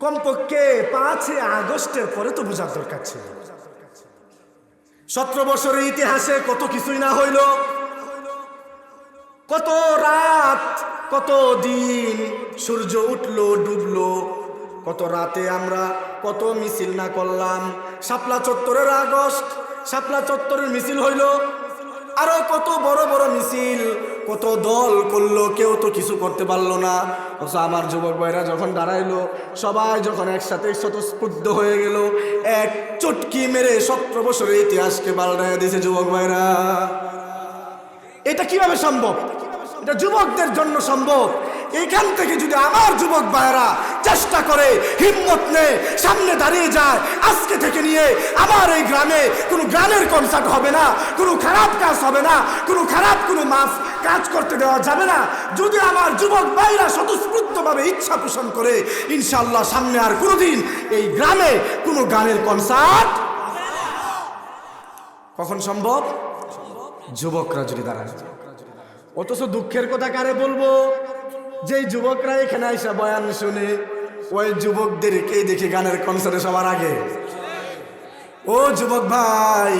কমপক্ষে পাঁচই আগস্টের পরে তো বোঝার দরকার ছিল। সতেরো বছরের ইতিহাসে কত কিছুই না হইল। কত রাত, কত দিন সূর্য উঠল, ডুবলো। কত রাতে আমরা কত মিছিল না করলাম। শাপলা চত্বরের আগস্ট, শাপলা চত্বরের মিছিল হইল। আরও কত বড় বড় মিছিল কত দল করল, কেউ তো কিছু করতে পারল না। অথচ আমার যুবক ভাইরা যখন দাঁড়াইলো, সবাই যখন একসাথে স্বতঃস্ফূর্ত হয়ে গেল, এক চটকি মেরে সত্র বছরের ইতিহাসকে পাল্টায় দিয়েছে যুবক ভাইরা। এটা কীভাবে সম্ভব? এটা যুবকদের জন্য সম্ভব। এইখান থেকে যদি আমার যুবক ভাইয়েরা চেষ্টা করে, হিম্মত নেয়, সামনে দাঁড়িয়ে যায়, আজকে থেকে নিয়ে আমার এই গ্রামে কোনো গানের কনসার্ট হবে না, কোনো খারাপ কাজ হবে না, কোনো খারাপ কোনো মাফ কাজ করতে দেওয়া যাবে না। যদি আমার যুবক ভাইরা স্বতঃস্ফূর্তভাবে ইচ্ছা পোষণ করে ইনশাল্লাহ সামনে আর কোনোদিন এই গ্রামে কোনো গানের কনসার্ট কখন সম্ভব? যুবকরা যদি দাঁড়ায়। অথচ দুঃখের কথা কারে বলব? যে যুবকরা এখানে আইসা বয়ান শুনে, ওই যুবকদেরকে দেখি গানের কনসার্টে সবার আগে। ও যুবক ভাই,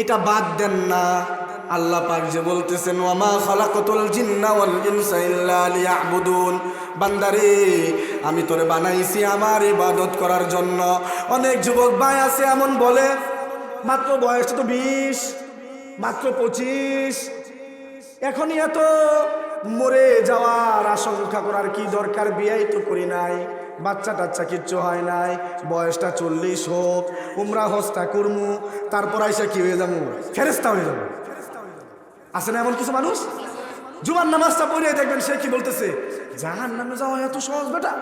এটা বাদ দেন না। আল্লাহ পাক যে বলতেছেন, ওয়ামা খালাকাতুল জিন্না ওয়াল ইনসা ইল্লা লিয়াবুদুন। বান্দারে, আমি তোরে বানাইছি আমার ইবাদত করার জন্য। অনেক যুবক ভাই আছে এমন বলে, মাত্র বয়স তো বিশ, মাত্র পঁচিশ। এখনই এত মরে যাওয়ার আশঙ্কা করার কি দরকার? বিয়াই তো করি নাই। বাচ্চা টাচ্চা কিচ্ছু হয় নাই। বয়সটা চল্লিশ হোক, উমরা হস্তা কুরমু, তারপর আইসা কি হয়ে যাব? ফেরেস্তা হয়ে যাব। আছে না এমন কিছু মানুষ? জুমার নামাজটা পড়ে দেখবেন, সে কি বলতেছে? জাহান নামে যাওয়া এত সহজ বেটা।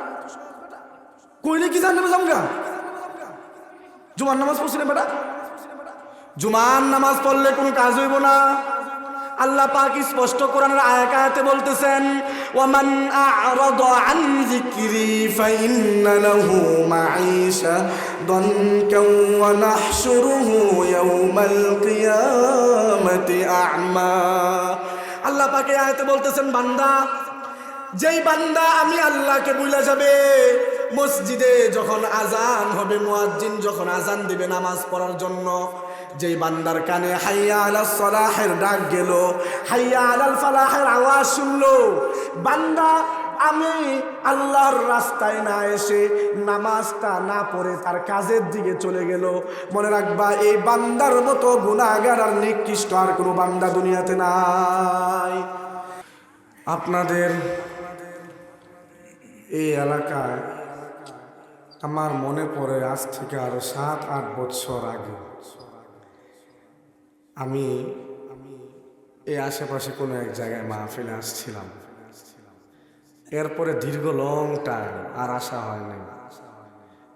কইলে কি জাহান নামে যাব গা? জুমার নামাজ পড়ছিলেন বেটা? জুমার নামাজ পড়লে কোনো কাজ হইব না। আল্লাহ পাক স্পষ্ট কোরআনের আয়াতে বলতেছেন, ওয়ামান আ'রাদা আন যিকরি ফাইন্না লাহু মাঈশা দনকাও ওয়া নাহশুরুহু ইয়াওমাল কিয়ামাতি আ'মা। আল্লাহ পাকে আয়াতে বলতেছেন, বান্দা, যেই বান্দা আমি আল্লাহকে বুইলা যাবে, মসজিদে যখন আজান হবে, মুয়াজ্জিন যখন আজান দিবে নামাজ পড়ার জন্য যেই বান্দার কানে হাইয়া আলাল সলাহের ডাক গেল, হাইয়া আলাল ফালাহের আওয়াজ শুনলো, বান্দা, আমি আল্লাহর রাস্তায় না এসে নামাজটা না পড়ে তার কাজের দিকে চলে গেল। মনে রাখবা, এই বান্দার মতো গুণাগার আর নিকৃষ্ট আর কোনো বান্দা দুনিয়াতে নাই। আপনাদের এই এলাকায় আমার মনে পড়ে আজ থেকে আরও সাত, আট বছর আগে। আমি এই আশেপাশে কোনো এক জায়গায় মাহফিলে আসছিলাম। এরপরে দীর্ঘ লং টাইম আর আসা হয়নি।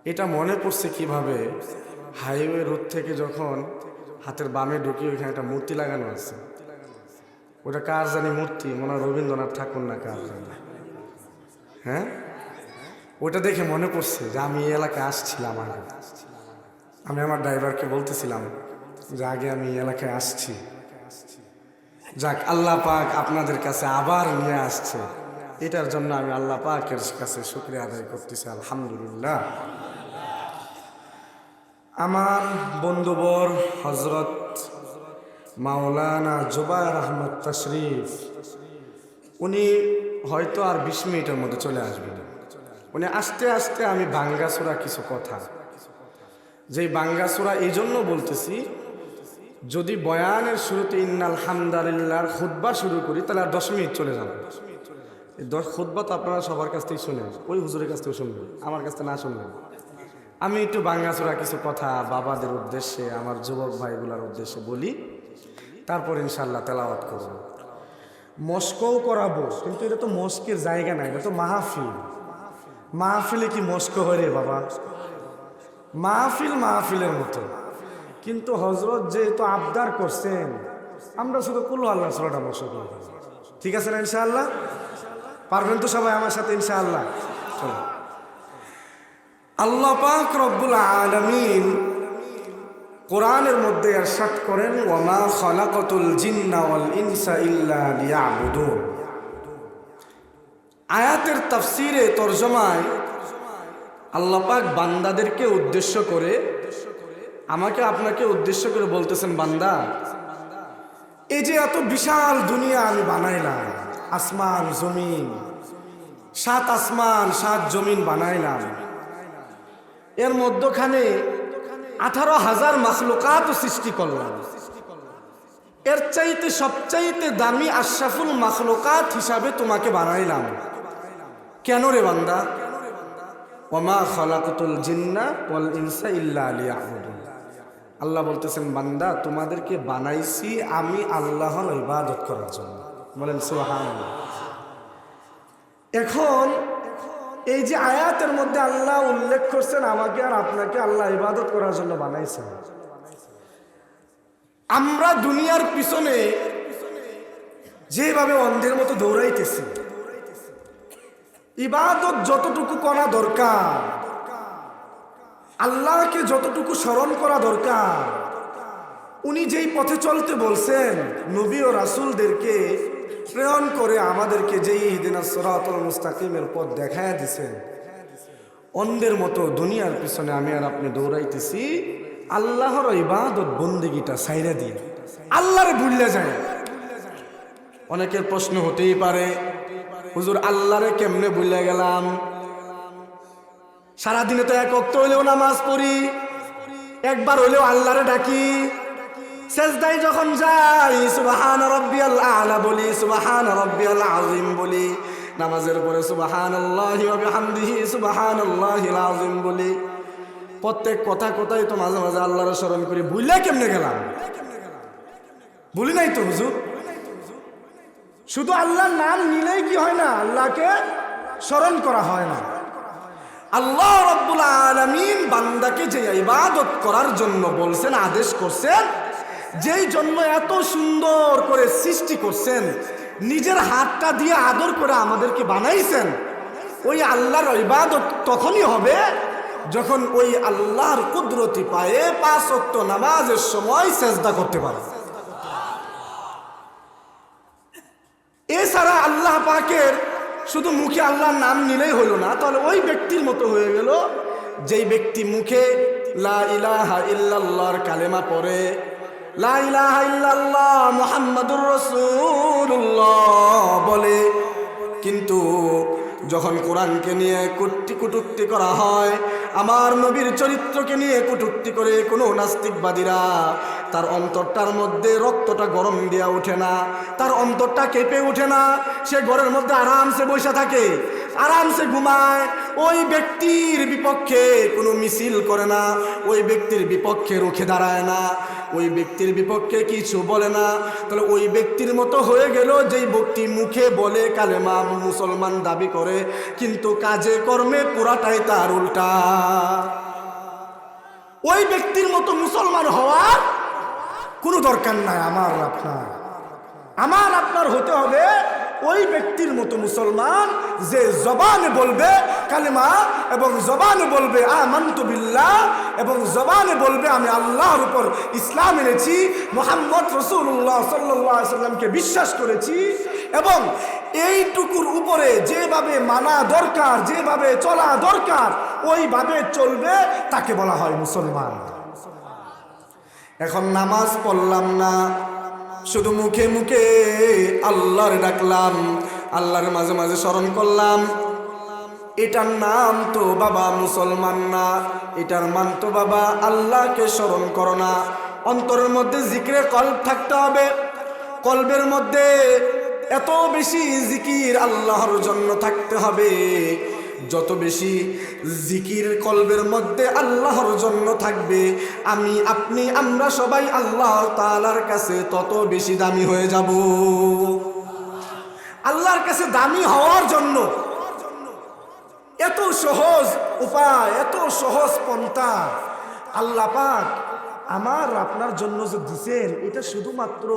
এটা মনে পড়ছে কীভাবে? হাইওয়ে রোড থেকে যখন হাতের বামে ঢুকি ওইখানে একটা মূর্তি লাগানো আছে। ওটা কার জানি মূর্তি? মনে হয় রবীন্দ্রনাথ ঠাকুর না কার জানি। হ্যাঁ? ওটা দেখে মনে পড়ছে যে আমি এই এলাকায় আসছিলাম আগে। আমি আমার ড্রাইভারকে বলতেছিলাম যে আগে আমি এলাকায় আসছি। যাক, আল্লাহ পাক আপনাদের কাছে আবার নিয়ে আসছে। এটার জন্য আমি আল্লাহ পাকের কাছে শুক্রিয়া আদায় করতেছি, আলহামদুলিল্লাহ। আমার বন্ধুবর হজরত মাওলানা জুবায়ের আহমদ তশরিফ, উনি হয়তো আর বিশ মিনিটের মধ্যে চলে আসবেন। উনি আস্তে আস্তে আমি বাঙ্গাসুরা কিছু কথা, যেই বাঙ্গাসুরা এই জন্য বলতেছি যদি বয়ানের শুরুতে ইন্নাল হামদালিল্লাহর খুদ্া শুরু করি, তাহলে আর দশ মিনিট চলে যাবে। দশ খুদ্া তো আপনারা সবার কাছ থেকে শুনেন, ওই হুজুরের কাছ থেকে শুনবেন, আমার কাছ থেকে না শুনবেন। আমি একটু বাঙ্গাসুরা কিছু কথা বাবাদের উদ্দেশ্যে, আমার যুবক ভাইগুলার উদ্দেশ্যে বলি, তারপর ইনশাল্লাহ তেলাওয়াত করব। মস্কও করাবো, কিন্তু এটা তো মস্কের জায়গা না, এটা তো মাহফিল। মাহফিলে কি মস্ক হয় রে বাবা? মাহফিল মাহফিলের মতো। কিন্তু হজরত যেহেতু আবদার করছেন, আমরা শুধু কুল্লু আল্লাহ সালাটা মস্ক করব ঠিক আছে না ইনশাআল্লাহ? পারবেন তো সবাই আমার সাথে ইনশাআল্লাহ? আল্লাহ পাক রব্বুল আলামিন কোরআনের মধ্যে এরশাদ করেন, ওয়ামা খলাকতুল জিন্না ওয়াল ইনসা ইল্লা আয়াতের তাফসিরে তরজমায় আল্লাহ পাক বান্দাদেরকে উদ্দেশ্য করে আমাকে আপনাকে উদ্দেশ্য করে বলতেছেন, বান্দা, এই যে এত বিশাল দুনিয়া আমি বানাইলাম, আসমান, জমিন, সাত আসমান, সাত জমিন বানাইলাম। এর মধ্যখানে আঠারো হাজার মাখলুকাত সৃষ্টি করলাম। এর চাইতে সবচাইতে দামি আশরাফুল মাখলুকাত হিসাবে তোমাকে বানাইলাম। কেন রে বান্দা? ওমা খলাকুতুল জিন্না ওয়াল ইনসা ইল্লা লিয়াবুদুন। আল্লাহ বলতেছেন, বান্দা, তোমাদেরকে বানাইছি আমি আল্লাহর ইবাদত করার জন্য। বলেন, সুবহানাল্লাহ। এখন এই যে আয়াতের মধ্যে আল্লাহ উল্লেখ করছেন, আমাকে আর আপনাকে আল্লাহ ইবাদত করার জন্য বানাইছেন। আমরা দুনিয়ার পিছনে যেভাবে অন্ধের মতো দৌড়াইতেছি, ইবাদত যতটুকু করা দরকার আল্লাহকে যতটুকু স্মরণ করা দরকার, উনি যেই পথে চলতে বলছেন, নবী ও রাসুলদেরকে প্রেরণ করে আমাদেরকে যেই দিনা সরাতল মুস্তাকিমের পথ দেখায় দিছেন। অন্ধের মতো দুনিয়ার পিছনে আমি আর আপনি দৌড়াইতেছি, আল্লাহর ইবাদত বন্দিগিটা সাইরা দিয়ে। আল্লাহরে ভুললে যায়। অনেকের প্রশ্ন হতেই পারে, হুজুর আল্লাহরে কেমনে ভুলে গেলাম? সারাদিনে তো এক অক্ত হইলেও নামাজ পড়ি। একবার হইলেও আল্লাহরে ডাকি। সেজদাই যখন যাই, সুবাহান রব্বিয়াল আলা বলি, সুবাহান রব্বিয়াল আযীম বলি। নামাজের পরে সুবাহান আল্লাহি ওয়া বিহামদিহি সুবাহান আল্লাহিল আযীম বলি। প্রত্যেক কথা কথাই তো মাঝে মাঝে আল্লাহর স্মরণ করি। ভুলে কেমনে গেলাম? বলি নাই তো হুজুর? শুধু আল্লাহর নাম নিলেই কি হয় না? আল্লাহকে স্মরণ করা হয় না। আল্লাহ রব্বুল আলমিন বান্দাকে যে ইবাদত করার জন্য বলছেন, আদেশ করছেন, যেই জন্য এত সুন্দর করে সৃষ্টি করছেন, নিজের হাতটা দিয়ে আদর করে আমাদেরকে বানাইছেন, ওই আল্লাহর ইবাদত তখনই হবে যখন ওই আল্লাহর কুদরতি পায়ে পাঁচ অক্ত নামাজের সময় সেজদা করতে পারে। এছাড়া আল্লাহ পাকের শুধু মুখে আল্লাহর নাম নিলেই হলো না, তাহলে ওই ব্যক্তির মতো হয়ে গেল যেই ব্যক্তি মুখে লা ইলাহা ইল্লাল্লাহর কালেমা পরে লা মুহাম্মাদুর রাসূলুল্লাহ বলে, কিন্তু যখন কোরআনকে নিয়ে কুট্টি কুটুক্তি করা হয়, আমার নবীর চরিত্রকে নিয়ে কুটুক্তি করে কোনো নাস্তিকবাদীরা তার অন্তরটার মধ্যে রক্তটা গরম দিয়া ওঠে না, তার অন্তরটা কেঁপে ওঠে না, সে ঘরের মধ্যে আরামসে বসে থাকে, আরামসে ঘুমায়, ওই ব্যক্তির বিপক্ষে কোনো মিছিল করে না, ওই ব্যক্তির বিপক্ষে রুখে দাঁড়ায় না। ওই ব্যক্তির বিপক্ষে কিছু বলে না। তাহলে ওই ব্যক্তির মতো হয়ে গেল যেই ব্যক্তি মুখে বলে কালেমা মুসলমান দাবি করে, কিন্তু কাজে কর্মে পুরাটাই তার উল্টা। ওই ব্যক্তির মতো মুসলমান হওয়ার কোনো দরকার নাই, আমার আপনার। আমার আপনার হতে হবে ওই ব্যক্তির মতো মুসলমান যে জবানে বলবে কালিমা এবং জবান বলবে বিল্লাহ এবং জবানে বলবে আমি আল্লাহর উপর ইসলাম এনেছি, মোহাম্মদ রসুল্লাহ সাল্লাহ সাল্লামকে বিশ্বাস করেছি এবং এইটুকুর উপরে যেভাবে মানা দরকার, যেভাবে চলা দরকার, ওইভাবে চলবে তাকে বলা হয় মুসলমান। এখন নামাজ পড়লাম না শুধু মুখে মুখে আল্লাহর ডাকলাম, আল্লাহর মাঝে মাঝে স্মরণ করলাম। এটার নাম তো বাবা মুসলমান না, এটার মান তো বাবা আল্লাহকে স্মরণ করো না। অন্তরের মধ্যে জিক্রে কল্প থাকতে হবে। কল্পের মধ্যে এত বেশি জিকির আল্লাহর জন্য থাকতে হবে। যত বেশি জিকির কলবের মধ্যে আল্লাহর জন্য থাকবে, আমি, আপনি, আমরা সবাই আল্লাহ তালার কাছে তত বেশি দামি হয়ে যাব। আল্লাহর কাছে দামি হওয়ার জন্য এত সহজ উপায়, এত সহজ পন্থা আল্লাহ পাক আমার আপনার জন্য যে দিছেন, এটা শুধুমাত্র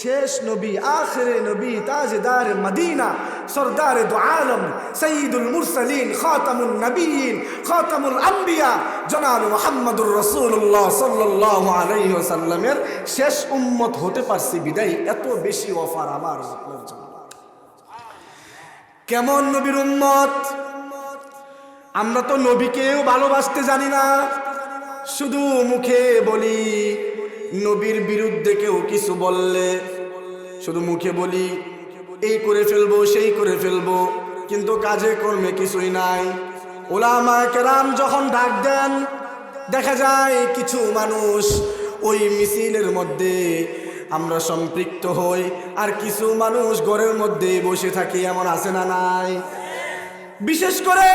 শেষ নবী, আখরে নবী, তাজদার মদিনা, সর্দার দু আলম, সঈদুল মুরসালিন খাতামুল নবীন, খাতামুল আম্বিয়া, জনাব মোহাম্মদুর রসুল্লাহ সাল্লাহ আলাইহি সাল্লামের শেষ উম্মত হতে পারছি বিদায়, এত বেশি অফার আমার আপনার জন্য। কেমন নবীর উম্মত? আমরা তো নবীকেও ভালোবাসতে জানি না। শুধু মুখে বলি, নবীর বিরুদ্ধে কেউ কিছু বললে শুধু মুখে বলি, এই করে ফেলব, সেই করে ফেলব, কিন্তু কাজে কর্মে কিছুই নাই। ওলামা কেরাম যখন ডাক দেন, দেখা যায় কিছু মানুষ ওই মিছিলের মধ্যে আমরা সম্পৃক্ত হই, আর কিছু মানুষ ঘরের মধ্যে বসে থাকি, এমন আছে না নাই? বিশেষ করে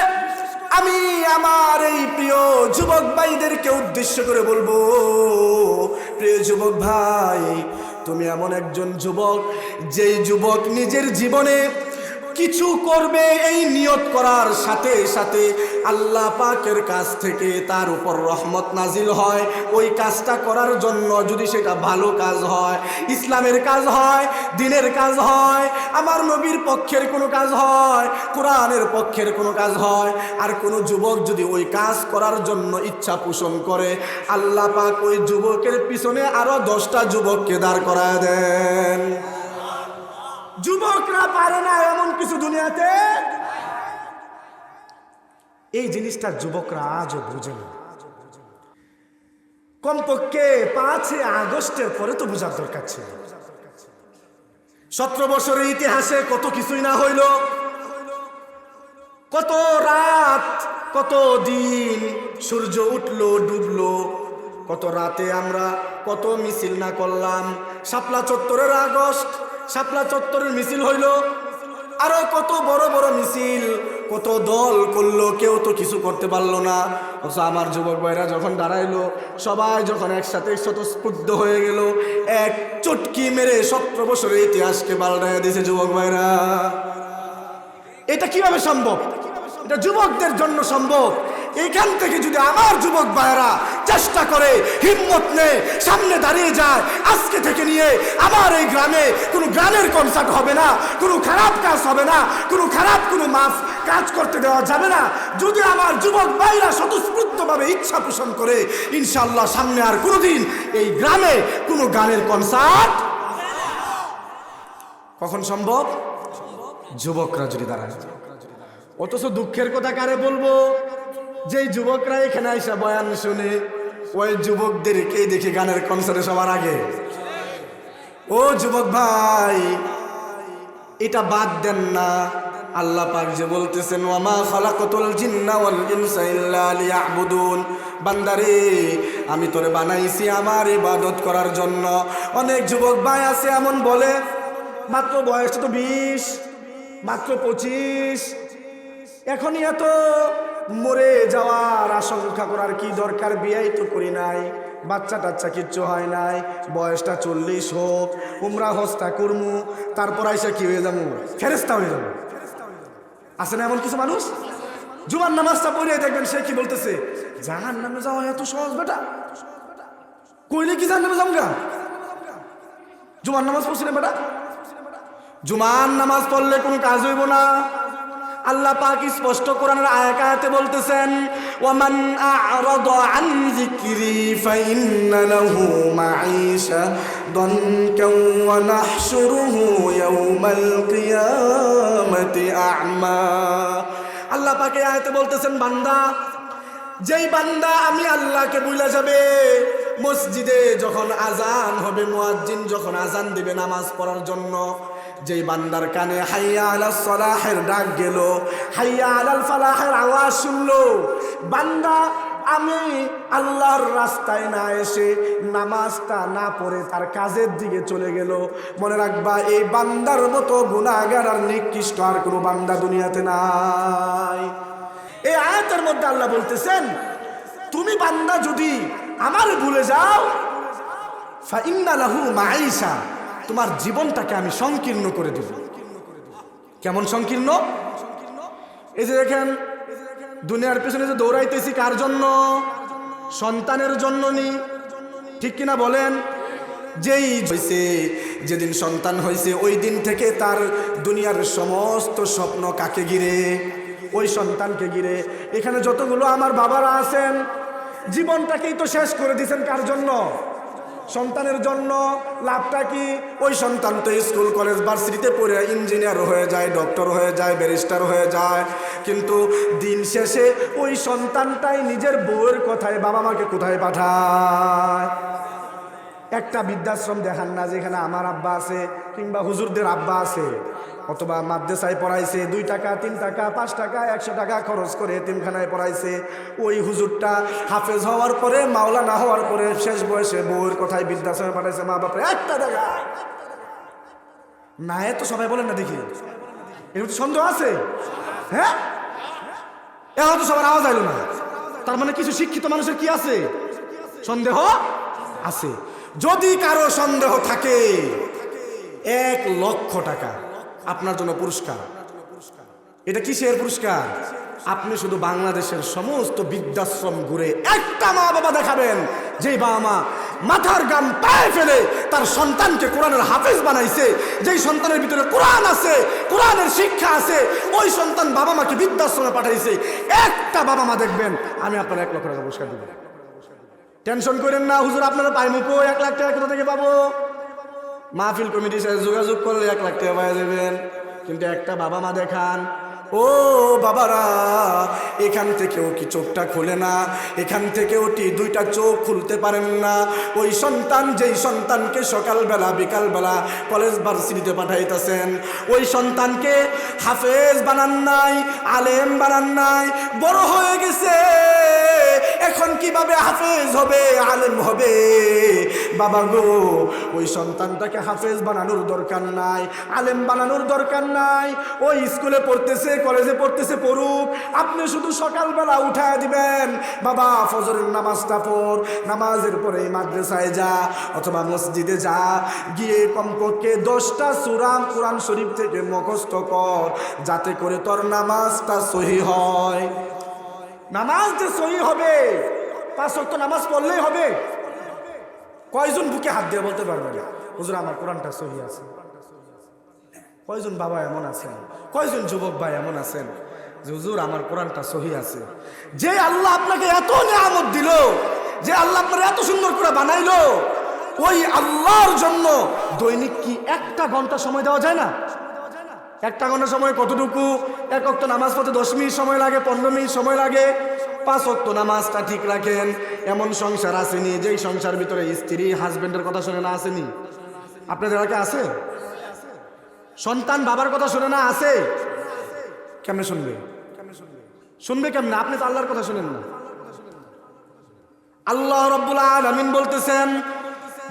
আমি আমার এই প্রিয় যুবক ভাইদেরকে উদ্দেশ্য করে বলব, প্রিয় যুবক ভাই, তুমি এমন একজন যুবক, যেই যুবক নিজের জীবনে কিছু করবে এই নিয়ত করার সাথে সাথে আল্লাহ পাকের কাছ থেকে তার উপর রহমত নাজিল হয়। ওই কাজটা করার জন্য যদি সেটা ভালো কাজ হয়, ইসলামের কাজ হয়, দিনের কাজ হয়, আমার নবীর পক্ষের কোনো কাজ হয়, কোরআনের পক্ষের কোনো কাজ হয়, আর কোনো যুবক যদি ওই কাজ করার জন্য ইচ্ছা পোষণ করে, আল্লাহ পাক ওই যুবকের পিছনে আরও দশটা যুবককে দাঁড় করায় দেন। যুবকরা পারে না এমন কিছু দুনিয়াতে। এই জিনিসটা যুবকরা আজও বুঝে না কমপক্ষে পাঁচই আগস্টের পরে তো বোঝার দরকার ছিল। সতেরো বছরের ইতিহাসে কত কিছুই না হইল। কত রাত, কত দিন সূর্য উঠল, ডুবলো। কত রাতে আমরা কত মিছিল না করলাম। শাপলা চত্বরের আগস্ট শাপলা চত্বরের মিছিল হইল। আরও কত বড় বড় মিছিল, কত দল করল, কেউ তো কিছু করতে পারল না। অথচ আমার যুবক ভাইরা যখন দাঁড়াইলো, সবাই যখন একসাথে স্বতঃস্ফূর্ত হয়ে গেল, এক চটকি মেরে সতেরো বছরের ইতিহাসকে পাল্টাইয়া দিয়েছে যুবক ভাইরা। এটা কীভাবে সম্ভব? এটা যুবকদের জন্য সম্ভব? এখান থেকে যদি আমার যুবক ভাইয়েরা চেষ্টা করে, হিম্মত নে সামনে দাঁড়িয়ে যায়, আজকে থেকে নিয়ে আমার এই গ্রামে কোনো গানের কনসার্ট হবে না, কোনো খারাপ কাজ হবে না, কোনো খারাপ কোনো মাফ কাজ করতে দেওয়া যাবে না। যদি আমার যুবক ভাইরা স্বতঃস্ফূর্তভাবে ইচ্ছা পোষণ করে ইনশাল্লাহ সামনে আর কোনোদিন এই গ্রামে কোনো গানের কনসার্ট কখন সম্ভব? যুবকরা যদি দাঁড়ায়। অথচ দুঃখের কথা কারে বলব? যে যুবকরা এখানে আইসা বয়ান শুনে, ওই যুবকদেরকে দেখে গানের কনসার্টে সবার আগে। ও যুবক ভাই, এটা বাদ দেন না। আল্লাহ পাক যে বলতেছেন, ওয়ামা খালাকাতুল জিন্না ওয়াল ইনসা ইল্লা লিয়াবুদুন। বান্দারে, আমি তোরে বানাইছি আমার ইবাদত করার জন্য। অনেক যুবক ভাই আছে এমন বলে, মাত্র বয়স তো বিশ, মাত্র পঁচিশ, এখনই এত মরে যাওয়ার আশঙ্কা করার কি দরকার? বিয়াই তো করি নাই। বাচ্চা টাচ্চা কিচ্ছু হয় নাই। বয়সটা চল্লিশ হোক, উমরা হস্তা করমু, তারপর আইসা কি হয়ে যাব? ফেরেস্তা হয়ে যাব। আছে না এমন কিছু মানুষ? জুমার নামাজটা পড়ে দেখবেন, সে কি বলতেছে? জাহান নামে যাওয়া এত সহজ বেটা। কইলে কি জাহান নামে যাব গা? জুমার নামাজ পড়ছিলেন বেটা? জুমার নামাজ পড়লে কোনো কাজ হইব না। আল্লাহ পাক স্পষ্ট কোরআনের আয়াতে বলতেছেন, ওয়ামান আ'রাদা আন যিকরি ফাইন্না লাহু মাঈশা দনকা ওয়া নাহশুরুহু ইয়াওমাল কিয়ামাতি আ'মা। আল্লাহ পাক আয়াতে বলতেছেন, বান্দা, যেই বান্দা আমি আল্লাহকে বুইলা যাবে, মসজিদে যখন আজান হবে, মুয়াজ্জিন যখন আজান দিবে নামাজ পড়ার জন্য যেই বান্দার কানে হাইয়া আলা সলাহের ডাক গেল, হাইয়া আলাল ফালাহের আওয়াজ শুনলো, বান্দা, আমি আল্লাহর রাস্তায় না এসে নামাজটা না পড়ে তার কাজের দিকে চলে গেল। মনে রাখবা, এই বান্দার মতো গুণাগার আর নিকৃষ্ট আর কোনো বান্দা দুনিয়াতে নাই। এই আয়াতের মধ্যে আল্লাহ বলতেছেন, তুমি বান্দা যদি আমার ভুলে যাও, ফাইন্না লাহু মাইসা তোমার জীবনটাকে আমি সংকীর্ণ করে দেব। কেমন সংকীর্ণ? এই যে দেখেন, দুনিয়ার পেছনে যে দৌড়াইতেছি কার জন্য? সন্তানের জন্য নি ঠিক কিনা বলেন? যেই হয়েছে যেদিন সন্তান হয়েছে ওই দিন থেকে তার দুনিয়ার সমস্ত স্বপ্ন কাকে ঘিরে? ওই সন্তানকে ঘিরে। এখানে যতগুলো আমার বাবারা আছেন, জীবনটাকেই তো শেষ করে দিয়েছেন কার জন্য? সন্তানের জন্য লাভটা কি? ওই সন্তান তো স্কুল, কলেজ, ভার্সিটিতে পড়ে ইঞ্জিনিয়ার হয়ে যায়, ডক্টর হয়ে যায়, ব্যারিস্টার হয়ে যায়। কিন্তু দিন শেষে ওই সন্তানটাই নিজের বউয়ের কথায় বাবা মাকে কোথায় পাঠায়? একটা বৃদ্ধাশ্রম দেখান না যেখানে আমার আব্বা আছে কিংবা হুজুরদের আব্বা আছে। অথবা মাদ্রাসায় পড়াইছে দুই টাকা, তিন টাকা, পাঁচ টাকা, একশো টাকা খরচ করে এতিমখানায় পড়াইছে। ওই হুজুরটা হাফেজ হওয়ার পরে মাওলা না হওয়ার পরে শেষ বয়সে বউয়ের কথায় বৃদ্ধাশ্রমে পাঠাইছে মা বাপরে, একটা টাকা। না তো সবাই বলেন না দেখি। এর সন্দেহ আছে? হ্যাঁ? এখন তো সবার আওয়াজ আইলো না। তার মানে কিছু শিক্ষিত মানুষের কি আছে? সন্দেহ আছে। যদি কারও সন্দেহ থাকে, এক লক্ষ টাকা। আপনার জন্য পুরস্কার। এটা কিসের পুরস্কার? আপনি শুধু বাংলাদেশের সমস্ত বৃদ্ধাশ্রম ঘুরে একটা মা বাবা দেখাবেন যে বাবা মা মাথার গান পায়ে ফেলে তার সন্তানকে কোরআনের হাফেজ বানাইছে, যেই সন্তানের ভিতরে কোরআন আছে, কোরআনের শিক্ষা আছে, ওই সন্তান বাবা মাকে বৃদ্ধাশ্রমে পাঠাইছে। একটা বাবা মা দেখবেন, আমি আপনার এক লক্ষ টাকা পুরস্কার দেবো। টেনশন করেন না, হুজুর আপনারা পাই মুখো, এক লাখ টাকা কোথা থেকে পাবো? মাহফিল কমিটির সাথে যোগাযোগ করলে এক লাখ টাকা পাওয়া যাবেন। কিন্তু একটা বাবা মা দেখান, ও বাবারা, এখান থেকেও কি চোখটা খোলে না? এখান থেকেও কি দুইটা চোখ খুলতে পারেন না? ওই সন্তান যেই সন্তানকে সকালবেলা, বিকালবেলা কলেজ ভার্সিটিতে পাঠাইতেছেন, ওই সন্তানকে হাফেজ বানান নাই, আলেম বানান নাই, বড় হয়ে গেছে। এখন কীভাবে হাফেজ হবে, আলেম হবে? বাবা গো, ওই সন্তানটাকে হাফেজ বানানোর দরকার নাই, আলেম বানানোর দরকার নাই। ওই স্কুলে পড়তেছে, কলেজে পড়তেছে, পড়ুক। আপনি শুধু সকালবেলা উঠায় দিবেন। বাবা, ফজরের নামাজটা পড়, নামাজের পরে মাদ্রাসায় যা অথবা মসজিদে যা, গিয়ে কমপক্ষে দশটা সুরাম কোরআন শরীফ থেকে মুখস্থ কর, যাতে করে তোর নামাজটা সহি হয়। নামাজ যে সহি হবে, পাঁচ ওয়াক্ত নামাজ পড়লেই হবে। কয়জন বুকে হাত দিয়ে বলতে পারবে না? হুজুর, আমার কোরআনটা সহি আছে। কয়জন বাবা এমন আছেন? কয়জন যুবক ভাই এমন আছেন? যে হুজুর, আমার কোরআনটা সহি আছে। যে আল্লাহ আপনাকে এত নিয়ামত দিল, যে আল্লাহ আপনার এত সুন্দর করে বানাইলো, ওই আল্লাহর জন্য দৈনিক কি একটা ঘণ্টা সময় দেওয়া যায় না? একটা ঘণ্টা সময় কতটুকু? এক অক্ত নামাজ পড়তে দশ মিনিট সময় লাগে, পনেরো মিনিট সময় লাগে। পাঁচ অক্ত নামাজটা ঠিক রাখেন। এমন সংসার আসেনি, যেই সংসার ভিতরে স্ত্রী হাজবেন্ডের কথা শুনে না আসেনি। আপনাদের এলাকায় আছে? সন্তান বাবার কথা শুনে না আছে? কেমনে শুনবে? শুনবে কেমনে? আপনি তো আল্লাহর কথা শুনেন না। আল্লাহ রব্বুল আলামিন বলতেছেন,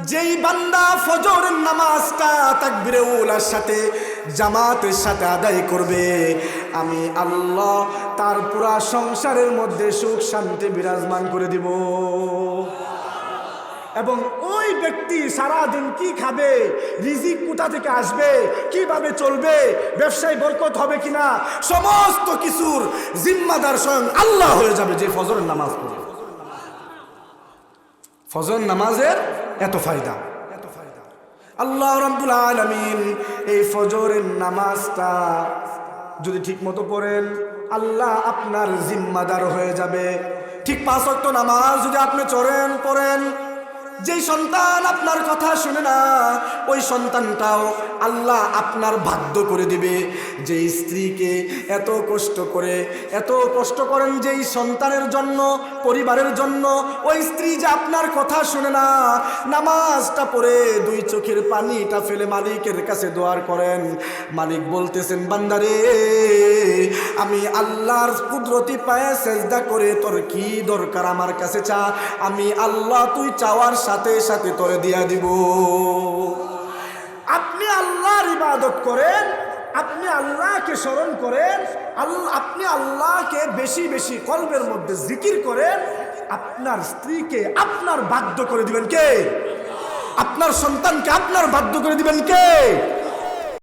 যেই বান্দা ফজরের নামাজটা তাকবিরে উলার সাথে জামাতের সাথে আদায় করবে। আমি আল্লাহ তার পুরা সংসারের মধ্যে সুখ শান্তি বিরাজমান করে দিব। এবং ওই ব্যক্তি সারাদিন কি খাবে, রিজিক কোথা থেকে আসবে, কীভাবে চলবে, ব্যবসায় বরকত হবে কিনা, সমস্ত কিছুর জিম্মাদার স্বয়ং আল্লাহ হয়ে যাবে যে ফজরের নামাজ পড়ে। ফজর নামাজের এত ফায়দা। আল্লাহ রব্বুল আলামিন এই ফজরের নামাজটা যদি ঠিক মতো পড়েন, আল্লাহ আপনার জিম্মাদার হয়ে যাবে। ঠিক পাঁচ অক্ট নামাজ যদি আপনি চড়েন, পড়েন যেই সন্তান আপনার কথা শুনে না, ওই সন্তানটাও আল্লাহ আপনার বাধ্য করে দিবে। যে স্ত্রীকে এত কষ্ট করে, এত কষ্ট করেন যেই সন্তানের জন্য, পরিবারের জন্য, ওই স্ত্রী যে আপনার কথা শুনে না, নামাজটা পড়ে দুই চোখের পানিটা ফেলে মালিকের কাছে দোয়ার করেন। মালিক বলতেছেন, বান্দারে, আমি আল্লাহর কুদরতি পায়ে সেজদা করে তোর কি দরকার আমার কাছে চা? আমি আল্লাহ তুই চাওয়ার সাথে সাথে তোরে দিয়া দিব। আপনি আল্লাহর ইবাদত করেন, আপনি আল্লাহকে স্মরণ করেন, আল্লাহ, আপনি আল্লাহকে বেশি বেশি কলবের মধ্যে জিকির করেন, আপনার স্ত্রীকে আপনার বাধ্য করে দিবেন কে? আপনার সন্তানকে আপনার বাধ্য করে দিবেন কে?